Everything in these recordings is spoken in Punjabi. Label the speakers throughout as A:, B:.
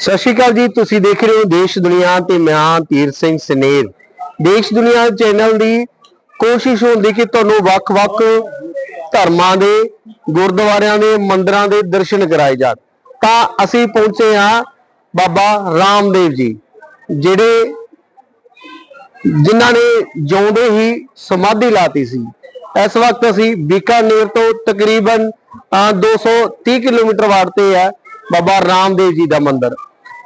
A: ਸਤਿ ਸ਼੍ਰੀ ਅਕਾਲ ਜੀ ਤੁਸੀਂ ਦੇਖ ਰਹੇ ਹੋ ਦੇਸ਼ ਦੁਨੀਆ ਤੇ ਮੈਂ ਤੀਰ ਸਿੰਘ ਸਨੇਰ। ਦੇਸ਼ ਦੁਨੀਆ ਚੈਨਲ ਦੀ ਕੋਸ਼ਿਸ਼ ਹੁੰਦੀ ਕਿ ਤੁਹਾਨੂੰ ਵੱਖ-ਵੱਖ ਧਰਮਾਂ ਦੇ ਗੁਰਦੁਆਰਿਆਂ ਦੇ ਮੰਦਰਾਂ ਦੇ ਦਰਸ਼ਨ ਕਰਾਏ ਜਾਣ। ਤਾਂ ਅਸੀਂ ਪਹੁੰਚੇ ਹਾਂ ਬਾਬਾ ਰਾਮਦੇਵ ਜੀ ਜਿਹੜੇ ਜਿਨ੍ਹਾਂ ਨੇ ਜਿਉਂਦੇ ਹੀ ਸਮਾਧੀ ਲਾਤੀ ਸੀ। ਇਸ ਵਕਤ ਅਸੀਂ ਬੀਕਾਨੇਰ ਤੋਂ ਤਕਰੀਬਨ ਅਹ, 230 ਕਿਲੋਮੀਟਰ ਵਾਟ ਤੇ ਹੈ ਬਾਬਾ ਰਾਮਦੇਵ ਜੀ ਦਾ ਮੰਦਿਰ।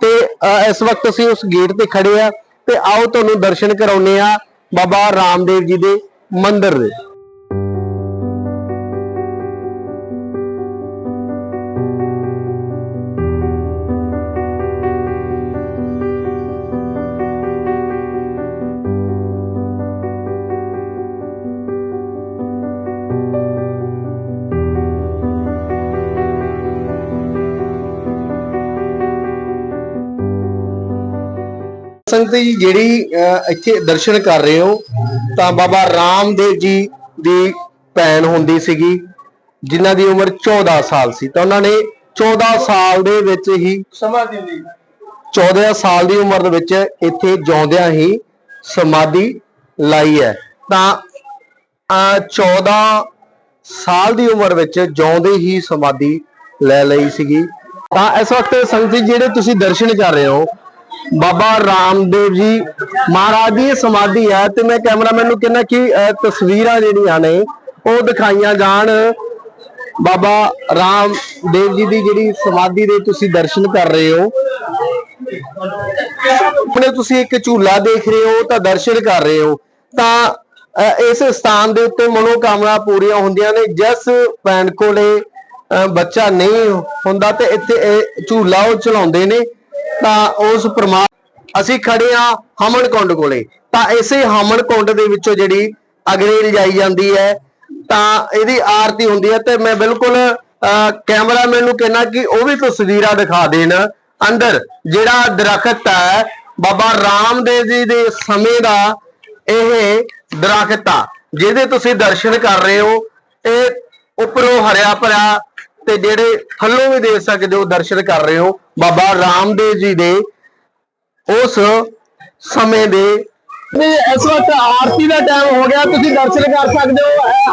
A: ਤੇ ਅਹ, ਇਸ ਵਕਤ ਅਸੀਂ ਉਸ ਗੇਟ ਤੇ ਖੜੇ ਆ ਤੇ ਆਓ ਤੁਹਾਨੂੰ ਦਰਸ਼ਨ ਕਰਾਉਨੇ ਆ ਬਾਬਾ ਰਾਮਦੇਵ ਜੀ ਦੇ ਮੰਦਿਰ ਦੇ। ਸੰਗਤ ਜੀ ਜਿਹੜੀ ਇੱਥੇ ਦਰਸ਼ਨ ਕਰ ਰਹੇ ਹੋ ਤਾਂ ਬਾਬਾ ਰਾਮਦੇਵ ਜੀ ਦੀ ਭੈਣ ਹੁੰਦੀ ਸੀਗੀ ਜਿਨ੍ਹਾਂ ਦੀ ਉਮਰ 14 ਸਾਲ ਸੀ। ਤਾਂ ਉਹਨਾਂ ਨੇ 14 ਸਾਲ ਦੇ ਵਿੱਚ ਹੀ
B: ਸਮਾਧੀ ਦੀ
A: 14 ਸਾਲ ਦੀ ਉਮਰ ਦੇ ਵਿੱਚ ਇੱਥੇ ਜਿਉਂਦਿਆਂ ਹੀ ਸਮਾਧੀ ਲਾਈ ਹੈ। ਤਾਂ ਅਹ, 14 ਸਾਲ ਦੀ ਉਮਰ ਵਿੱਚ ਜਿਉਂਦੇ ਹੀ ਸਮਾਧੀ ਲੈ ਲਈ ਸੀਗੀ। ਤਾਂ ਇਸ ਵਕਤ ਸੰਗਤ ਜਿਹੜੇ ਤੁਸੀਂ ਦਰਸ਼ਨ ਕਰ ਰਹੇ ਹੋ ਬਾਬਾ ਰਾਮਦੇਵ ਜੀ ਮਹਾਰਾਜ ਦੀ ਇਹ ਸਮਾਧੀ ਹੈ ਤੇ ਮੈਂ ਕੈਮਰਾਮੈਨ ਨੂੰ ਕਹਿੰਦਾ ਕਿ ਤਸਵੀਰਾਂ ਜਿਹੜੀਆਂ ਨੇ, ਉਹ ਦਿਖਾਈਆਂ ਜਾਣ। ਬਾਬਾ ਰਾਮਦੇਵ ਜੀ ਦੀ ਜਿਹੜੀ ਸਮਾਧੀ ਦੇ ਤੁਸੀਂ ਦਰਸ਼ਨ ਕਰ ਰਹੇ ਹੋ। ਆਪਣੇ ਤੁਸੀਂ ਇੱਕ ਝੂਲਾ ਦੇਖ ਰਹੇ ਹੋ ਤਾਂ ਦਰਸ਼ਨ ਕਰ ਰਹੇ ਹੋ। ਤਾਂ ਇਸ ਸਥਾਨ ਦੇ ਉੱਤੇ ਮਨੋਕਾਮਨਾ ਪੂਰੀਆਂ ਹੁੰਦੀਆਂ ਨੇ। ਜਿਸ ਭੈਣ ਕੋਲੇ ਬੱਚਾ ਨਹੀਂ ਹੁੰਦਾ ਤੇ ਇੱਥੇ ਇਹ ਝੂਲਾ ਉਹ ਚਲਾਉਂਦੇ ਨੇ। ਤਾਂ ਉਸ ਪ੍ਰਮਾ ਅਸੀਂ ਖੜੇ ਆ ਹਮਨਕੁੰਡ ਕੋਲੇ। ਤਾਂ ਇਸੇ ਹਮਨਕੁੰਡ ਦੇ ਵਿੱਚੋਂ ਜਿਹੜੀ ਅਗਨੀ ਲਿਜਾਈ ਜਾਂਦੀ ਹੈ, ਤਾਂ ਇਹਦੀ ਆਰਤੀ ਹੁੰਦੀ ਹੈ ਤੇ ਮੈਂ ਬਿਲਕੁਲ ਕੈਮਰਾਮੈਨ ਨੂੰ ਕਹਿਣਾ ਕਿ ਉਹ ਵੀ ਤਸਵੀਰਾਂ ਦਿਖਾ ਦੇਣ ਅੰਦਰ। ਜਿਹੜਾ ਦਰਖਤ ਹੈ, ਬਾਬਾ ਰਾਮਦੇਵ ਜੀ ਦੇ ਸਮੇਂ ਦਾ ਇਹ ਦਰਖਤ ਆ, ਜਿਹਦੇ ਤੁਸੀਂ ਦਰਸ਼ਨ ਕਰ ਰਹੇ ਹੋ, ਇਹ ਉੱਪਰੋਂ ਹਰਿਆ ਭਰਿਆ ਤੇ ਜਿਹੜੇ ਥੱਲੋਂ ਵੀ ਦੇਖ ਸਕਦੇ ਹੋ ਦਰਸ਼ਨ ਕਰ ਰਹੇ ਹੋ ਬਾਬਾ ਰਾਮਦੇਵ ਜੀ ਦੇ ਉਸ ਸਮੇਂ ਦੇ ਨਹੀਂ ਇਸ ਵਕਤ ਆਰਤੀ ਦਾ ਟਾਈਮ ਹੋ ਗਿਆ ਤੁਸੀਂ ਦਰਸ਼ਨ ਕਰ ਸਕਦੇ ਹੋ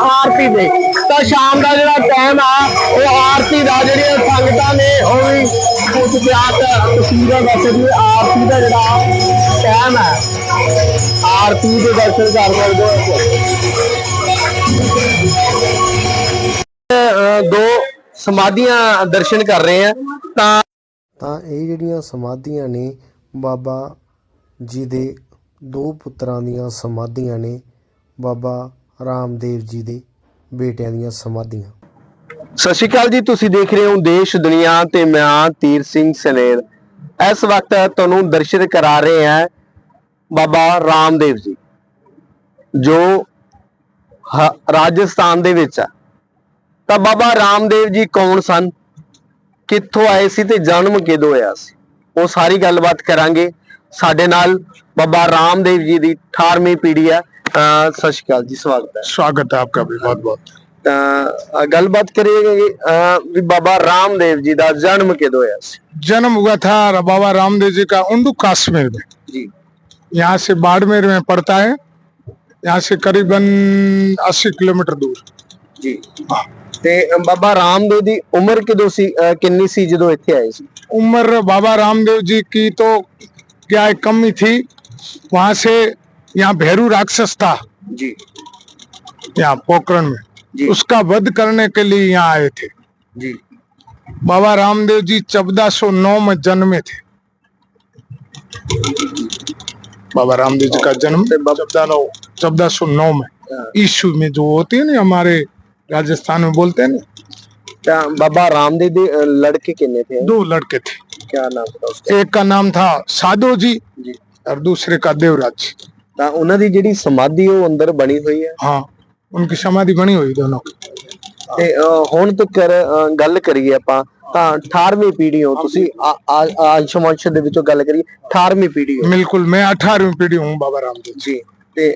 A: ਆਰਤੀ ਦੇ। ਤਾਂ ਸ਼ਾਮ ਦਾ ਜਿਹੜਾ ਟਾਈਮ ਆ ਉਹ ਆਰਤੀ ਦਾ ਜਿਹੜੀਆਂ ਸੰਗਤਾਂ ਨੇ ਉਹ ਵੀ ਕੁਝ ਪਿਆਤ ਤਸਵੀਰਾਂ ਦੱਸ ਰਹੀ ਆਰਤੀ ਦਾ ਜਿਹੜਾ ਟਾਈਮ ਹੈ ਆਰਤੀ ਦੇ ਦਰਸ਼ਨ ਕਰ ਸਕਦੇ ਹੋ। ਦੋ ਸਮਾਧੀਆਂ ਦਰਸ਼ਨ ਕਰ ਰਹੇ ਆ ਤਾਂ
C: ਤਾਂ ਇਹ ਜਿਹੜੀਆਂ ਸਮਾਧੀਆਂ ਨੇ ਬਾਬਾ ਜੀ ਦੇ ਦੋ ਪੁੱਤਰਾਂ ਦੀਆਂ ਸਮਾਧੀਆਂ ਨੇ ਬਾਬਾ ਰਾਮਦੇਵ ਜੀ ਦੇ ਬੇਟਿਆਂ ਦੀਆਂ ਸਮਾਧੀਆਂ।
A: ਸਤਿ ਸ਼੍ਰੀ ਅਕਾਲ ਜੀ ਤੁਸੀਂ ਦੇਖ ਰਹੇ ਹੋ ਦੇਸ਼ ਦੁਨੀਆ ਤੇ ਮੈਂ ਤੀਰ ਸਿੰਘ ਸਨੇਰ ਇਸ ਵਕਤ ਤੁਹਾਨੂੰ ਦਰਸ਼ਨ ਕਰਾ ਰਹੇ ਹਾਂ ਬਾਬਾ ਰਾਮਦੇਵ ਜੀ ਜੋ ਰਾਜਸਥਾਨ ਦੇ ਵਿੱਚ ਆ। ਤਾਂ ਬਾਬਾ ਰਾਮਦੇਵ ਜੀ ਕੌਣ ਸਨ ਕਿੱਥੋਂ ਆਏ ਸੀ ਤੇ ਜਨਮ ਕਿਦੋਂ ਹੋਇਆ ਸੀ ਉਹ ਸਾਰੀ ਗੱਲਬਾਤ ਕਰਾਂਗੇ ਸਾਡੇ ਨਾਲ ਬਾਬਾ ਰਾਮਦੇਵ ਜੀ ਦੀ 18ਵੀਂ ਪੀੜ੍ਹੀ ਆ ਅਹ ਸਤਿ ਸ਼੍ਰੀ ਅਕਾਲ ਜੀ ਸਵਾਗਤ ਹੈ
B: स्वागत है आपका भी बहुत बहुत
A: ਤਾਂ ਅਹ ਗੱਲਬਾਤ ਕਰੀਏ ਅਹ ਵੀ ਬਾਬਾ ਰਾਮਦੇਵ ਜੀ ਦਾ ਜਨਮ ਕਿਦੋਂ ਹੋਇਆ ਸੀ
B: जन्म हुआ था बाबा रामदेव जी का उंडू कश्मीर में
A: ਜੀ
B: यहाँ से बाड़मेर में पड़ता है यहाँ से करीबन 80 किलोमीटर दूर
A: ਜੀ ਤੇ ਅਹ ਬਾਬਾ ਰਾਮਦੇਵ ਦੀ ਉਮਰ ਕਿਦੋਂ ਸੀ ਅਹ ਕਿੰਨੀ ਸੀ ਜਦੋਂ ਇੱਥੇ ਆਏ ਸੀ
B: उम्र बाबा रामदेव जी की तो क्या है कम ही थी वहां से यहाँ भैरू राक्षस था
A: ਜੀ
B: यहाँ पोखरण में
A: जी।
B: उसका वध करने के लिए यहाँ आए थे
A: ਜੀ
B: बाबा रामदेव जी 1409 में जन्मे थे बाबा रामदेव जी का जन्म
A: ते बाबा-
B: चौदह सौ नौ में
A: हाँ।
B: ईशु में जो होती है ना हमारे राजस्थान में बोलते हैं ना
A: ਤਾਂ ਬਾਬਾ ਰਾਮਦੇਵ ਦੇ ਅਹ, ਲੜਕੇ ਕਿੰਨੇ ਥੇ
B: दो लड़के थे
A: क्या ਨਾਮ था उसका
B: एक का नाम था साधो जी
A: ਜੀ
B: और दूसरे का देवराज जी
A: ਤਾਂ ਉਹਨਾਂ ਦੀ ਜਿਹੜੀ ਸਮਾਧੀ ਉਹ ਅੰਦਰ ਬਣੀ ਹੋਈ ਹੈ
B: हाँ उनकी समाधि बनी हुई दोनों की
A: ਤੇ ਅਹ, ਹੁਣ ਤੱਕ ਅਹ, ਗੱਲ ਕਰੀਏ ਆਪਾਂ ਤਾਂ 18ਵੀਂ ਪੀੜ੍ਹੀ ਹੋ ਤੁਸੀਂ ਆ- ਆ- ਅੰਸ਼ ਵੰਸ਼ ਦੇ ਵਿੱਚੋਂ ਗੱਲ ਕਰੀਏ 18ਵੀਂ ਪੀੜ੍ਹੀ ਹੋ
B: बिल्कुल मैं अठारहवीं पीढ़ी हूँ बाबा रामदेव जी
A: जी ते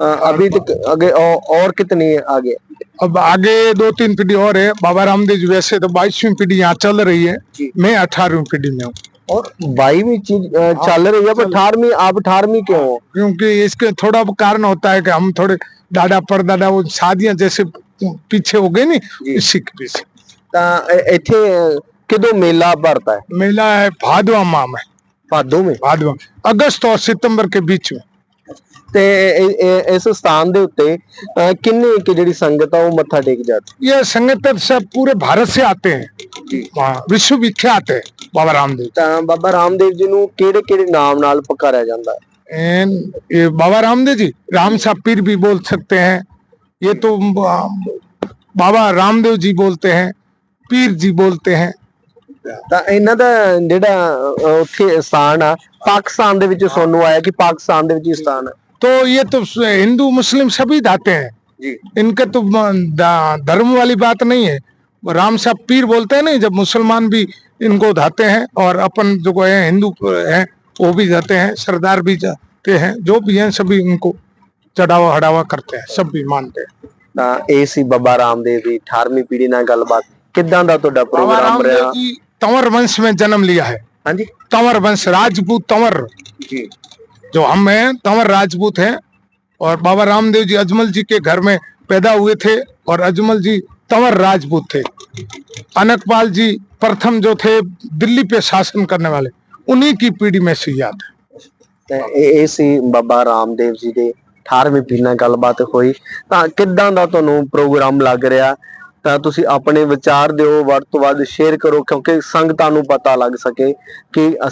A: अ, अभी तक आगे और, और कितनी है आगे
B: अब आगे दो तीन पीढ़ी और है। बाबा रामदेव जी वैसे तो बाईसवीं पीढ़ी यहाँ चल रही है। मैं अठारहवीं पीढ़ी में हूँ।
A: और बाईवी चीज़ चल रही है? अठारहवीं आप अठारहवीं क्यों
B: क्योंकि इसके थोड़ा कारण होता है कि हम थोड़े दादा परदादा वो शादियाँ जैसे पीछे हो गए नी इसी के पीछे।
A: इथे किदो मेला भरता है?
B: मेला है भादवा माह में।
A: भादो में?
B: भादवा अगस्त और सितंबर के बीच में।
A: ਤੇ ਇ- ਇ- ਇਸ ਸਥਾਨ ਦੇ ਉੱਤੇ ਅ, ਕਿੰਨੀ ਕਿ ਜਿਹੜੀ संगत ਆ ਉਹ ਮੱਥਾ ਟੇਕ ਜਾਂਦੀ
B: ये संगठन सब पूरे भारत से आते हैं वहाँ विश्व विख्यात है बाबा रामदेव
A: ਤਾਂ ਬਾਬਾ ਰਾਮਦੇਵ ਜੀ ਨੂੰ ਕਿਹੜੇ ਕਿਹੜੇ ਨਾਮ ਨਾਲ ਪੁਕਾਰਿਆ ਜਾਂਦਾ ਹੈ
B: एंड ये बाबा रामदेव जी राम सा पीर भी बोल सकते हैं ये तो आ, बाबा रामदेव जी बोलते हैं पीर जी बोलते हैं
A: ਤਾਂ ਇਹਨਾਂ ਦਾ ਜਿਹੜਾ ਅ, ਉੱਥੇ ਸਥਾਨ ਆ ਪਾਕਿਸਤਾਨ ਦੇ ਵਿੱਚ ਸੋਨੂੰ ਆਇਆ ਕਿ ਪਾਕਿਸਤਾਨ ਦੇ ਵਿੱਚ ਹੀ ਸਥਾਨ ਹੈ
B: तो ये तो हिंदू मुस्लिम सभी धाते हैं
A: ਜੀ
B: इनका तो द- धर्म वाली बात नहीं है वो राम साहब पीर बोलते हैं नहीं जब मुसलमान भी इनको धाते हैं और अपन जो है हिंदू हैं वो भी जाते हैं सरदार भी जाते हैं जो भी हैं सभी उनको चढ़ावा हड़ावा करते हैं सब भी मानते हैं
A: ਤਾਂ ਇਹ ਸੀ ਬਾਬਾ ਰਾਮਦੇਵ ਦੀ 18ਵੀਂ ਪੀੜ੍ਹੀ ਨਾਲ ਗੱਲਬਾਤ ਕਿੱਦਾਂ ਦਾ ਤੁਹਾਡਾ
B: बाबा
A: ਪ੍ਰੋਗਰਾਮ ਰਿਹਾ
B: रामदेव जी तंवर वंश में जन्म लिया है
A: ਹਾਂਜੀ
B: तंवर वंश राजपूत तंवर
A: ਜੀ
B: जो हम हैं तंवर राजपूत हैं और बाबा रामदेव जी अजमल जी के घर में पैदा हुए थे और अजमल जी तंवर राजपूत थे अनकपाल जी प्रथम जो थे दिल्ली पे शासन करने वाले उन्हीं की पीढ़ी में से याद है
A: ਤੇ ਇਹ ਇਹ ਸੀ ਬਾਬਾ ਰਾਮਦੇਵ ਜੀ ਦੇ 18ਵੀਂ ਪੀੜ੍ਹੀ ਨਾਲ ਗੱਲਬਾਤ ਹੋਈ ਤਾਂ ਕਿੱਦਾਂ ਦਾ ਤੁਹਾਨੂੰ ਪ੍ਰੋਗਰਾਮ ਲੱਗ ਰਿਹਾ ਤਾਂ ਤੁਸੀਂ ਆਪਣੇ ਵਿਚਾਰ ਦਿਓ ਵੱਧ ਤੋਂ ਵੱਧ ਸ਼ੇਅਰ ਕਰੋ ਕਿਉਂਕਿ ਸੰਗਤਾਂ ਨੂੰ ਪਤਾ ਲੱਗ ਸਕੇ ਕਿ